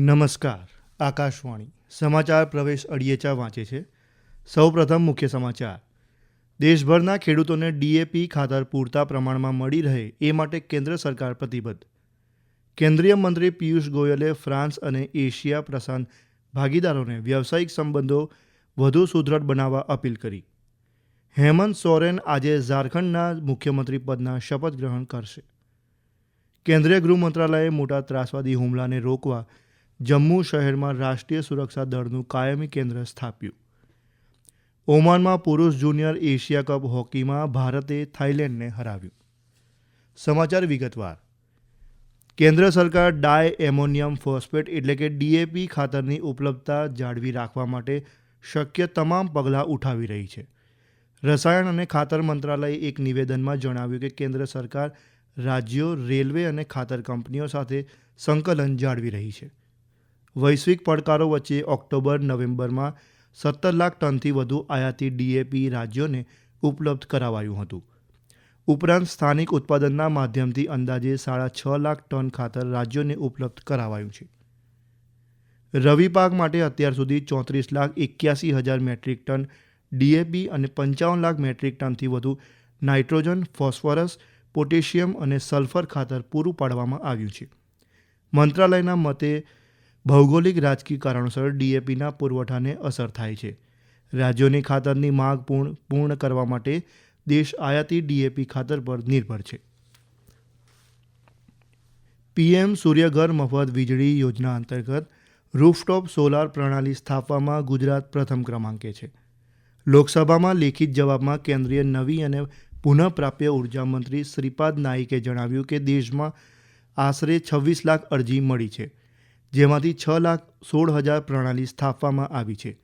નમસ્કાર. આકાશવાણી. સમાચાર પ્રવેશ અડિયેચા વાંચે છે. સૌપ્રથમ મુખ્ય સમાચાર. દેશભરના ખેડૂતોને ડીએપી ખાતર પૂરતા પ્રમાણમાં મળી રહે એ માટે કેન્દ્ર સરકાર પ્રતિબદ્ધ. કેન્દ્રીય મંત્રી પિયુષ ગોયલે ફ્રાન્સ અને એશિયા પ્રશાંત ભાગીદારોને વ્યવસાયિક સંબંધો વધુ સુદૃઢ બનાવવા અપીલ કરી. હેમંત સોરેન આજે ઝારખંડના મુખ્યમંત્રી પદના શપથ ગ્રહણ કરશે. કેન્દ્રીય ગૃહ મંત્રાલયે મોટા ત્રાસવાદી હુમલાને રોકવા જમ્મુ શહેરમાં રાષ્ટ્રીય સુરક્ષા દળનું કાયમી કેન્દ્ર સ્થાપ્યું. ઓમાનમાં પુરુષ જુનિયર એશિયા કપ હોકીમાં ભારતે થાઇલેન્ડને હરાવ્યું. સમાચાર વિગતવાર. કેન્દ્ર સરકાર ડાય એમોનિયમ ફોસ્ફેટ એટલે કે ડીએપી ખાતરની ઉપલબ્ધતા જાળવી રાખવા માટે શક્ય તમામ પગલાં ઉઠાવી રહી છે. રસાયણ અને ખાતર મંત્રાલયે એક નિવેદનમાં જણાવ્યું કે કેન્દ્ર સરકાર રાજ્યો, રેલવે અને ખાતર કંપનીઓ સાથે સંકલન જાળવી રહી છે. વૈશ્વિક પડકારો વચ્ચે ઓક્ટોબર, નવેમ્બરમાં સત્તર લાખ ટનથી વધુ આયાતી ડીએપી રાજ્યોને ઉપલબ્ધ કરાવાયું હતું. ઉપરાંત સ્થાનિક ઉત્પાદનના માધ્યમથી અંદાજે સાડા છ લાખ ટન ખાતર રાજ્યોને ઉપલબ્ધ કરાવાયું છે. રવિ પાક માટે અત્યાર સુધી ચોત્રીસ લાખ એક્યાસી હજાર મેટ્રિક ટન ડીએપી અને પંચાવન લાખ મેટ્રિક ટનથી વધુ નાઇટ્રોજન, ફોસ્ફરસ, પોટેશિયમ અને સલ્ફર ખાતર પૂરું પાડવામાં આવ્યું છે. મંત્રાલયના મતે ભૌગોલિક રાજકીય કારણોસર ડીએપીના પુરવઠાને અસર થાય છે. રાજ્યોની ખાતરની માગ પૂર્ણ પૂર્ણ કરવા માટે દેશ આયાતી ડીએપી ખાતર પર નિર્ભર છે. પીએમ સૂર્યઘર મફત વીજળી યોજના અંતર્ગત રૂફટોપ સોલાર પ્રણાલી સ્થાપવામાં ગુજરાત પ્રથમ ક્રમાંકે છે. લોકસભામાં લેખિત જવાબમાં કેન્દ્રીય નવી અને પુનઃપ્રાપ્ય ઊર્જા મંત્રી શ્રીપાદ નાઇકે જણાવ્યું કે દેશમાં આશરે છવ્વીસ લાખ અરજી મળી છે. જેમાંથી છ લાખ સોળ હજાર પ્રણાલી સ્થાપવામાં આવી છે.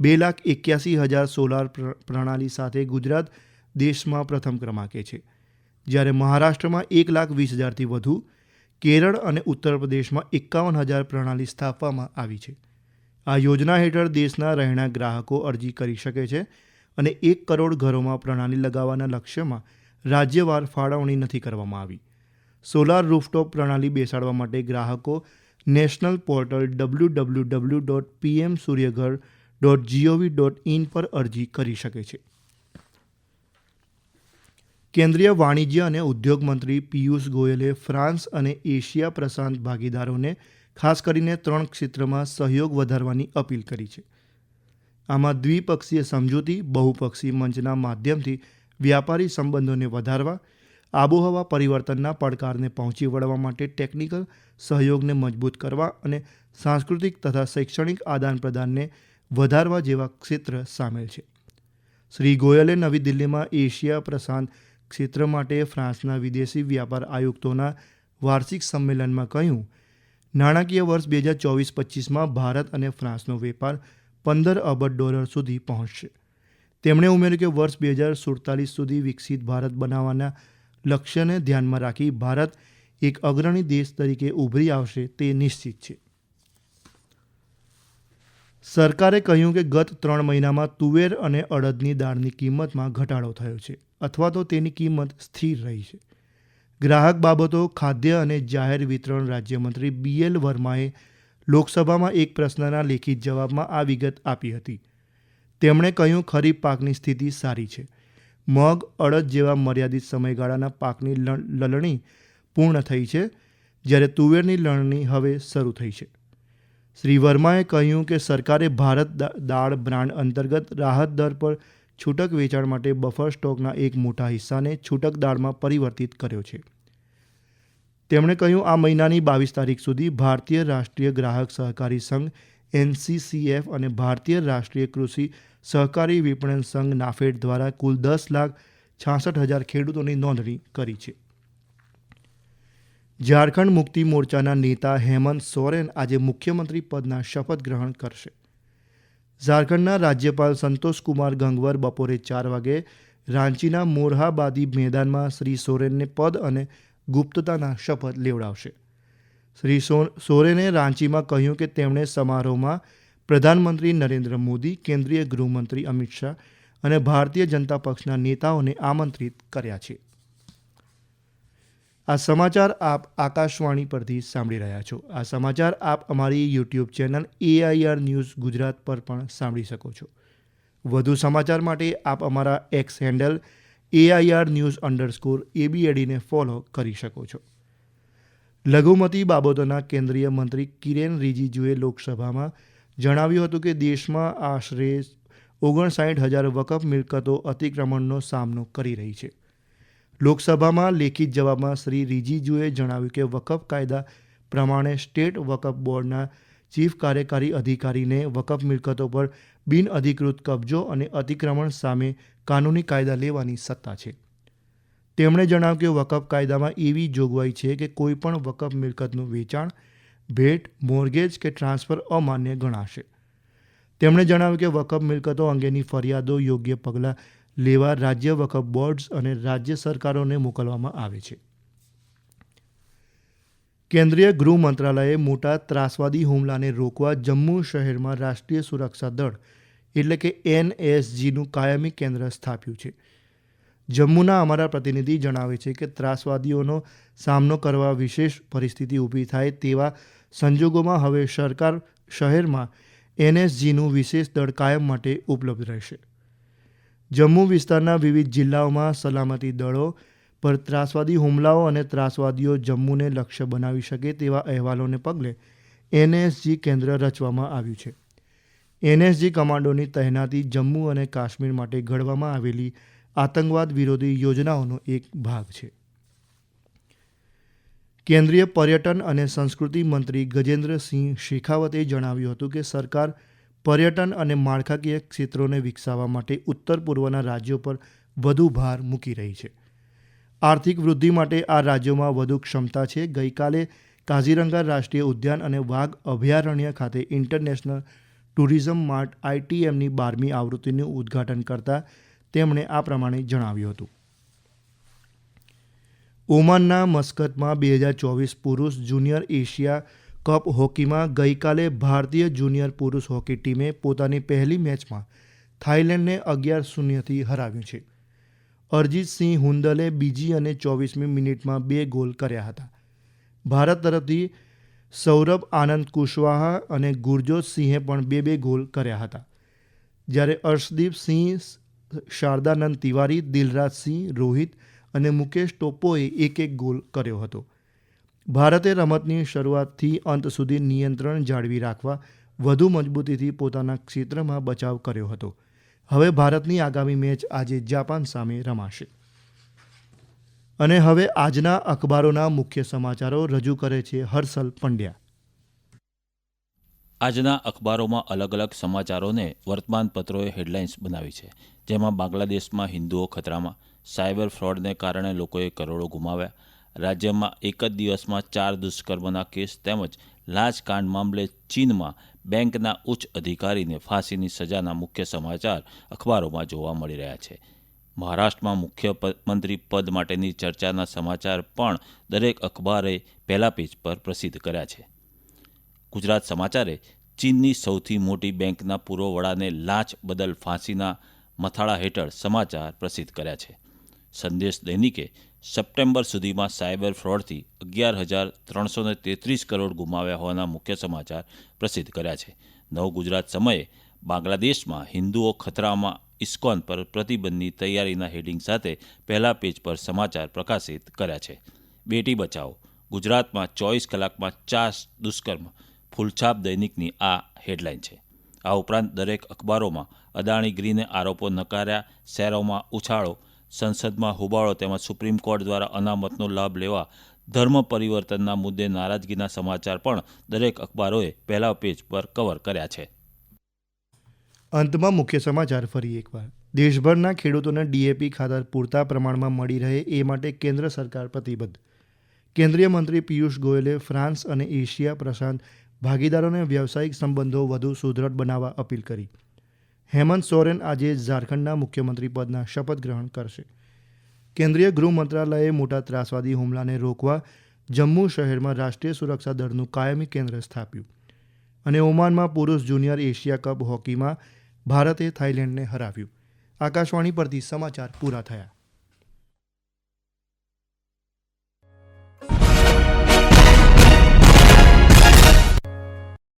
બે લાખ એક્યાસી હજાર સોલાર પ્ર- પ્રણાલી સાથે ગુજરાત દેશમાં પ્રથમ ક્રમાંકે છે. જ્યારે મહારાષ્ટ્રમાં એક લાખ વીસ હજારથી વધુ, કેરળ અને ઉત્તર પ્રદેશમાં એકાવન હજાર પ્રણાલી સ્થાપવામાં આવી છે. આ યોજના હેઠળ દેશના રહેણાંક ગ્રાહકો અરજી કરી શકે છે અને એક કરોડ ઘરોમાં પ્રણાલી લગાવવાના લક્ષ્યમાં રાજ્યવાર ફાળવણી નથી કરવામાં આવી. સોલાર રૂફટોપ પ્રણાલી બેસાડવા માટે ગ્રાહકો national portal W W W dot PM Suryaghar dot GOV dot in પર અરજી કરી શકે છે. કેન્દ્રીય વાણિજ્ય અને ઉદ્યોગ મંત્રી પિયુષ ગોયલે ફ્રાન્સ અને એશિયા પ્રશાંત ભાગીદારોને ખાસ કરીને ત્રણ ક્ષેત્રમાં સહયોગ વધારવાની અપીલ કરી છે. આમાં દ્વિપક્ષીય સમજૂતી, બહુપક્ષી મંચના માધ્યમથી વ્યાપારી સંબંધોને વધારવા આબોહવા પરિવર્તનના પડકારને પહોંચી વળવા માટે ટેકનિકલ સહયોગને મજબૂત કરવા અને સાંસ્કૃતિક તથા શૈક્ષણિક આદાન પ્રદાનને વધારવા જેવા ક્ષેત્ર સામેલ છે. શ્રી ગોયલે નવી દિલ્હીમાં એશિયા પ્રશાંત ક્ષેત્ર માટે ફ્રાન્સના વિદેશી વ્યાપાર આયુક્તોના વાર્ષિક સંમેલનમાં કહ્યું, નાણાકીય વર્ષ બે હજાર ચોવીસ પચીસમાં ભારત અને ફ્રાન્સનો વેપાર પંદર અબજ ડોલર સુધી પહોંચશે. તેમણે ઉમેર્યું કે વર્ષ બે હજાર સુડતાલીસ સુધી વિકસિત ભારત બનાવવાના લક્ષ્યને ધ્યાનમાં રાખી ભારત એક અગ્રણી દેશ તરીકે ઉભરી આવશે તે નિશ્ચિત છે. સરકારે કહ્યું કે ગત ત્રણ મહિનામાં તુવેર અને અડદની દાળની કિંમતમાં ઘટાડો થયો છે અથવા તો તેની કિંમત સ્થિર રહી છે. ગ્રાહક બાબતો, ખાદ્ય અને જાહેર વિતરણ રાજ્યમંત્રી બીએલ વર્માએ લોકસભામાં એક પ્રશ્નના લેખિત જવાબમાં આ વિગત આપી હતી. તેમણે કહ્યું, ખરીફ પાકની સ્થિતિ સારી છે. મગ, અડદ જેવા મર્યાદિત સમયગાળાના પાકની લણ- લલણી પૂર્ણ થઈ છે, જ્યારે તુવેરની લણણી હવે શરૂ થઈ છે. શ્રી વર્માએ કહ્યું કે સરકારે ભારત દાળ બ્રાન્ડ અંતર્ગત રાહત દર પર છૂટક વેચાણ માટે બફર સ્ટોકના એક મોટા હિસ્સાને છૂટક દાળમાં પરિવર્તિત કર્યો છે. તેમણે કહ્યું, આ મહિનાની બાવીસ તારીખ સુધી ભારતીય રાષ્ટ્રીય ગ્રાહક સહકારી સંઘ એનસીસીએફ અને ભારતીય રાષ્ટ્રીય કૃષિ સહકારી વિપણન સંઘ નાફેડ દ્વારા કુલ દસ લાખ છાસઠ હજાર ખેડૂતોની નોંધણી કરી છે. ઝારખંડ મુક્તિ મોરચાના નેતા હેમંત સોરેન આજે મુખ્યમંત્રી પદના શપથ ગ્રહણ કરશે. ઝારખંડના રાજ્યપાલ સંતોષકુમાર ગંગવર બપોરે ચાર વાગે રાંચીના મોરહાબાદી મેદાનમાં શ્રી સોરેનને પદ અને ગુપ્તતાના શપથ લેવડાવશે. શ્રી સોરેને રાંચીમાં કહ્યું કે તેમણે સમારોહમાં પ્રધાનમંત્રી નરેન્દ્ર મોદી, કેન્દ્રીય ગૃહમંત્રી અમિત શાહ અને ભારતીય જનતા પક્ષના નેતાઓને આમંત્રિત કર્યા છે. આ સમાચાર આપ આકાશવાણી પરથી સાંભળી રહ્યા છો. આ સમાચાર આપ અમારી YouTube channel AIR news Gujarat પર પણ સાંભળી શકો છો. વધુ સમાચાર માટે આપ અમારા X handle AIR news underscore એબીએડીને follow કરી શકો છો. લઘુમતી બાબતોના કેન્દ્રીય મંત્રી કિરેન રિજિજુએ લોકસભામાં જણાવ્યું હતું કે દેશમાં આશરે ઓગણસાઠ હજાર વકફ મિલકતો અતિક્રમણનો સામનો કરી રહી છે. લોકસભામાં લેખિત જવાબમાં શ્રી રિજિજુએ જણાવ્યું કે વકફ કાયદા પ્રમાણે સ્ટેટ વકફ બોર્ડના ચીફ કાર્યકારી અધિકારીને વકફ મિલકતો પર બિનઅધિકૃત કબજો અને અતિક્રમણ સામે કાનૂની કાયદા લેવાની સત્તા છે. તેમણે જણાવ્યું કે વકફ કાયદામાં એવી જોગવાઈ છે કે કોઈપણ વકફ મિલકતનું વેચાણ, ભેટ, મોર્ગેજ કે ટ્રાન્સફર અમાન્ય ગણાશે. તેમણે જણાવ્યું કે વકફ મિલકતો અંગેની ફરિયાદો યોગ્ય પગલાં લેવા રાજ્ય વકફ બોર્ડ્સ અને રાજ્ય સરકારોને મોકલવામાં આવે છે. કેન્દ્રીય ગૃહ મંત્રાલયે મોટા ત્રાસવાદી હુમલાને રોકવા જમ્મુ શહેરમાં રાષ્ટ્રીય સુરક્ષા દળ, એટલે કે એનએસજીનું કાયમી કેન્દ્ર સ્થાપ્યું છે. જમ્મુના અમારા પ્રતિનિધિ જણાવે છે કે ત્રાસવાદીઓનો સામનો કરવા વિશેષ પરિસ્થિતિ ઊભી થાય તેવા સંજોગોમાં હવે સરકાર શહેરમાં એનએસજીનું વિશેષ દળ કાયમ માટે ઉપલબ્ધ રહેશે. જમ્મુ વિસ્તારના વિવિધ જિલ્લાઓમાં સલામતી દળો પર ત્રાસવાદી હુમલાઓ અને ત્રાસવાદીઓ જમ્મુને લક્ષ્ય બનાવી શકે તેવા અહેવાલોને પગલે એનએસજી કેન્દ્ર રચવામાં આવ્યું છે. એનએસજી કમાન્ડોની તહેનાતી જમ્મુ અને કાશ્મીર માટે ઘડવામાં આવેલી આતંકવાદ વિરોધી યોજનાઓનો એક ભાગ છે. કેન્દ્રીય પર્યટન અને સંસ્કૃતિ મંત્રી ગજેન્દ્રસિંહ શેખાવતે જણાવ્યું હતું કે સરકાર પર્યટન અને માળખાકીય ક્ષેત્રોને વિકસાવવા માટે ઉત્તર પૂર્વના રાજ્યો પર વધુ ભાર મૂકી રહી છે. આર્થિક વૃદ્ધિ માટે આ રાજ્યોમાં વધુ ક્ષમતા છે. ગઈકાલે કાઝીરંગા રાષ્ટ્રીય ઉદ્યાન અને વાઘ અભયારણ્ય ખાતે ઇન્ટરનેશનલ ટુરિઝમ માર્ટ આઈટીએમની બારમી આવૃત્તિનું ઉદ્ઘાટન કરતા તેમણે આ પ્રમાણે જણાવ્યું હતું. ઓમાનના મસ્કતમાં બે હજાર ચોવીસ પુરુષ જુનિયર એશિયા કપ હોકીમાં ગઈકાલે ભારતીય જુનિયર પુરુષ હોકી ટીમે પોતાની પહેલી મેચમાં થાઇલેન્ડને અગિયાર શૂન્યથી હરાવ્યું છે. અરજીતસિંહ હુંદલે બીજી અને ચોવીસમી મિનિટમાં બે ગોલ કર્યા હતા. ભારત તરફથી સૌરભ, આનંદ કુશવાહા અને ગુરજોત સિંહે પણ બે બે ગોલ કર્યા હતા. જ્યારે અર્શદીપ સિંહ શારદાનંદ તિવારી, દિલરાજસિંહ રોહિત અને મુકેશ ટોપોએ એક એક ગોલ કર્યો હતો. ભારતે રમતની શરૂઆતથી અંત સુધી નિયંત્રણ જાળવી રાખવા વધુ મજબૂતીથી પોતાના ક્ષેત્રમાં બચાવ કર્યો હતો. હવે ભારતની આગામી મેચ આજે જાપાન સામે રમાશે. અને હવે આજના અખબારોના મુખ્ય સમાચારો રજૂ કરે છે હર્ષલ પંડ્યા. આજના અખબારોમાં અલગ અલગ સમાચારોને વર્તમાનપત્રોએ હેડલાઇન્સ બનાવી છે, જેમાં બાંગ્લાદેશમાં હિન્દુઓ ખતરામાં, સાયબર ફ્રોડને કારણે લોકોએ કરોડો ગુમાવ્યા, રાજ્યમાં એક જ દિવસમાં ચાર દુષ્કર્મના કેસ તેમજ લાંચકાંડ મામલે ચીનમાં બેંકના ઉચ્ચ અધિકારીને ફાંસીની સજાના મુખ્ય સમાચાર અખબારોમાં જોવા મળી રહ્યા છે. મહારાષ્ટ્રમાં મુખ્ય મંત્રી પદ માટેની ચર્ચાના સમાચાર પણ દરેક અખબારે પહેલા પેજ પર પ્રસિદ્ધ કર્યા છે. ગુજરાત સમાચારે ચીનની સૌથી મોટી બેંકના પૂર્વ વડાને લાંચ બદલ ફાંસીના મથાળા હેઠળ સમાચાર પ્રસિદ્ધ કર્યા છે. સંદેશ દૈનિકે સપ્ટેમ્બર સુધીમાં સાયબર ફ્રોડથી અગિયાર હજાર ત્રણસો ને તેત્રીસ કરોડ ગુમાવ્યા હોવાના મુખ્ય સમાચાર પ્રસિદ્ધ કર્યા છે. નવ ગુજરાત સમયે બાંગ્લાદેશમાં હિન્દુઓ ખતરામાં ઇસ્કોન પર પ્રતિબંધની તૈયારીના હેડિંગ સાથે પહેલા પેજ પર સમાચાર પ્રકાશિત કર્યા છે. બેટી બચાવો ગુજરાતમાં ચોવીસ કલાકમાં ચાર દુષ્કર્મ ફૂલછાપ દૈનિકની આ હેડલાઇન છે. આ ઉપરાંત દરેક અખબારોમાં અદાણી ગ્રીને આરોપો નકાર્યા, શહેરોમાં ઉછાળો, સંસદમાં હોબાળો તેમજ સુપ્રીમ કોર્ટ દ્વારા અનામતનો લાભ લેવા, ધર્મ પરિવર્તનના મુદ્દે નારાજગીના સમાચાર પણ દરેક અખબારોએ પહેલા પેજ પર કવર કર્યા છે. અંતમાં મુખ્ય સમાચાર ફરી એકવાર. દેશભરના ખેડૂતોને ડીએપી ખાતર પૂરતા પ્રમાણમાં મળી રહે એ માટે કેન્દ્ર સરકાર પ્રતિબદ્ધ. કેન્દ્રીય મંત્રી પિયુષ ગોયલે ફ્રાન્સ અને એશિયા પ્રશાંત ભાગીદારોને વ્યવસાયિક સંબંધો વધુ સુદૃઢ બનાવવા અપીલ કરી. હેમંત સોરેન આજે ઝારખંડના મુખ્યમંત્રી પદના શપથ ગ્રહણ કરશે. કેન્દ્રીય ગૃહ મંત્રાલયે મોટા ત્રાસવાદી હુમલાને રોકવા જમ્મુ શહેરમાં રાષ્ટ્રીય સુરક્ષા દળનું કાયમી કેન્દ્ર સ્થાપ્યું અને ઓમાનમાં પુરુષ જુનિયર એશિયા કપ હોકીમાં ભારતે થાઇલેન્ડને હરાવ્યું. આકાશવાણી પરથી સમાચાર પૂરા થયા.